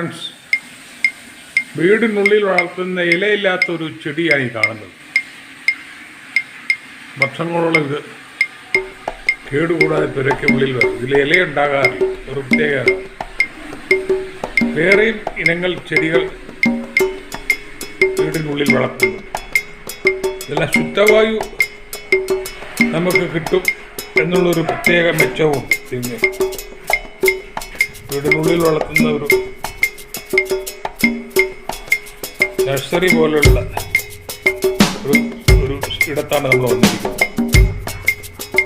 Friends വീടിനുള്ളിൽ വളർത്തുന്ന ഇലയില്ലാത്ത ഒരു ചെടിയാണ് ഈ കാണുന്നത്. വർഷങ്ങളോളം ഇത് കേടുകൂടാതെ പുരയ്ക്കുള്ളിൽ വരും ഇതിൽ ഇലയുണ്ടാകാറില്ല ഒരു പ്രത്യേക വേറെയും ഇനങ്ങൾ ചെടികൾ വീടിനുള്ളിൽ വളർത്തുന്നു. ഇതെല്ലാം ശുദ്ധവായു നമുക്ക് കിട്ടും എന്നുള്ളൊരു പ്രത്യേക മെച്ചവും ഇതിന്. വീടിനുള്ളിൽ വളർത്തുന്ന ഒരു നഴ്സറി പോലുള്ള ഒരു ഒരു ഇടത്താണ് നമ്മൾ വന്നിരിക്കുന്നത്.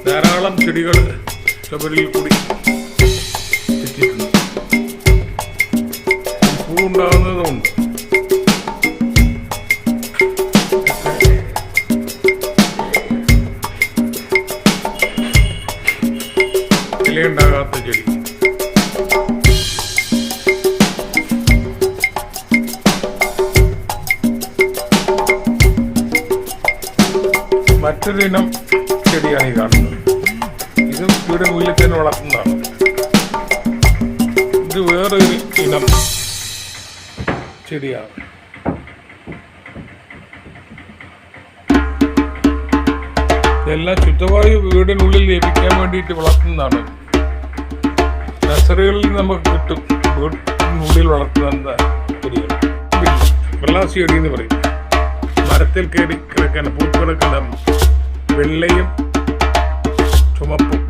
ധാരാളം ചെടികൾ ചുവരിൽ കൂടി എത്തിയിട്ടുണ്ട് ഇലയുണ്ടാകാത്ത ചെടി. മറ്റൊരു ചെടിയാണ് ഈ കാണുന്നത്. ഇത് ഇവിടെ വീട്ടിൽ തന്നെ വളർത്തുന്നതാണ്. ഇത് വേറൊരു ഇനം ചെടിയാണ്. ഇതെല്ലാം ശുദ്ധവായു വീടിനുള്ളിൽ ലഭിക്കാൻ വേണ്ടിയിട്ട് വളർത്തുന്നതാണ്. നഴ്സറികളിൽ നമുക്ക് കിട്ടും. വീടിനുള്ളിൽ വളർത്തുന്ന ചെടികൾ വെള്ളാസി ചെടി എന്ന് പറയും. മരത്തിൽ കയറി കിടക്കാൻ പൂക്കിടക്കുന്ന വെള്ളയും ചുമപ്പും.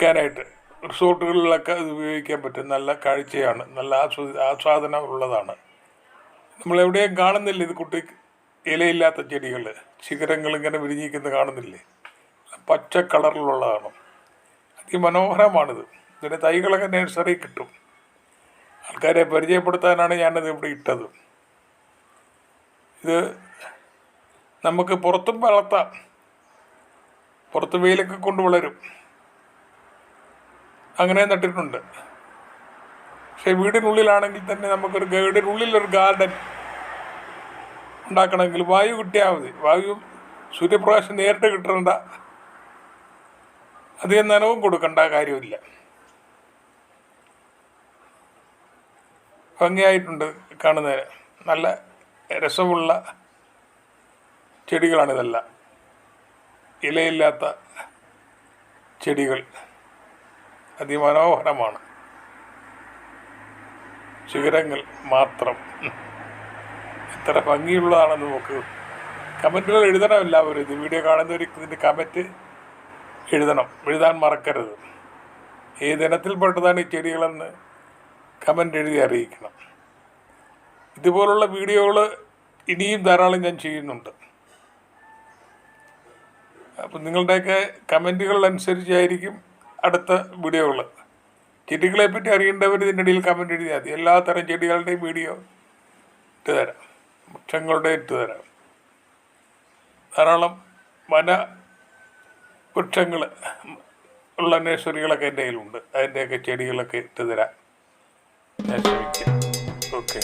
വെക്കാനായിട്ട് റിസോർട്ടുകളിലൊക്കെ ഇത് ഉപയോഗിക്കാൻ പറ്റും. നല്ല കാഴ്ചയാണ്. നല്ല ആസ്വ ആസ്വാദനം ഉള്ളതാണ് നമ്മൾ എവിടെയും കാണുന്നില്ല ഇത് കുട്ടി ഇലയില്ലാത്ത ചെടികൾ ശിഖരങ്ങൾ ഇങ്ങനെ വിരിഞ്ഞിരിക്കുന്ന കാണുന്നില്ലേ? പച്ച കളറിലുള്ളതാണ്. അതിമനോഹരമാണിത്. ഇതിന്റെ തൈകളൊക്കെ നഴ്സറി കിട്ടും. ആൾക്കാരെ പരിചയപ്പെടുത്താനാണ് ഞാനത് ഇവിടെ ഇട്ടത്. ഇത് നമുക്ക് പുറത്തും വളർത്താം. പുറത്ത് വെയിലൊക്കെ കൊണ്ട് വളരും. അങ്ങനെ നട്ടിട്ടുണ്ട്. പക്ഷേ വീടിനുള്ളിലാണെങ്കിൽ തന്നെ നമുക്കൊരു വീടിനുള്ളിലൊരു ഗാർഡൻ ഉണ്ടാക്കണമെങ്കിൽ വായു കിട്ടിയാൽ മതി. വായു സൂര്യപ്രകാശം നേരിട്ട് കിട്ടേണ്ട. അധികം നനവും കൊടുക്കേണ്ട കാര്യമില്ല. ഭംഗിയായിട്ടുണ്ട് കാണുന്നതിന്. നല്ല രസമുള്ള ചെടികളാണിതെല്ലാം ഇലയില്ലാത്ത ചെടികൾ. അതിമനോഹരമാണ്. ശിഖരങ്ങൾ മാത്രം. എത്ര ഭംഗിയുള്ളതാണെന്ന് നോക്ക്. കമന്റുകൾ എഴുതണം എല്ലാവരും. ഇത് വീഡിയോ കാണുന്നവർക്ക് ഇതിന്റെ കമന്റ് എഴുതണം. എഴുതാൻ മറക്കരുത്. ഏത് ഇനത്തിൽപ്പെട്ടതാണ് ഈ ചെടികളെന്ന് കമന്റ് എഴുതി അറിയിക്കണം. ഇതുപോലുള്ള വീഡിയോകൾ ഇനിയും ധാരാളം ഞാൻ ചെയ്യുന്നുണ്ട്. അപ്പം നിങ്ങളുടെയൊക്കെ കമന്റുകൾ അനുസരിച്ചായിരിക്കും അടുത്ത വീഡിയോകൾ ചെടികളെ പറ്റി അറിയേണ്ടവർ ഇതിന്റെ ഇടയിൽ കമന്റ് എഴുതിയാൽ മതി. എല്ലാ തരം ചെടികളുടെയും വീഡിയോ ഇട്ട് തരാം. വൃക്ഷങ്ങളുടെ ഇട്ട് തരാം. ധാരാളം വന വൃക്ഷങ്ങൾ ഉള്ള നഴ്സറികളൊക്കെ എന്റെ കയ്യിലുണ്ട്. അതിന്റെയൊക്കെ ചെടികളൊക്കെ ഇട്ട് തരാം. ഞാൻ ശ്രമിക്കാം ഓക്കെ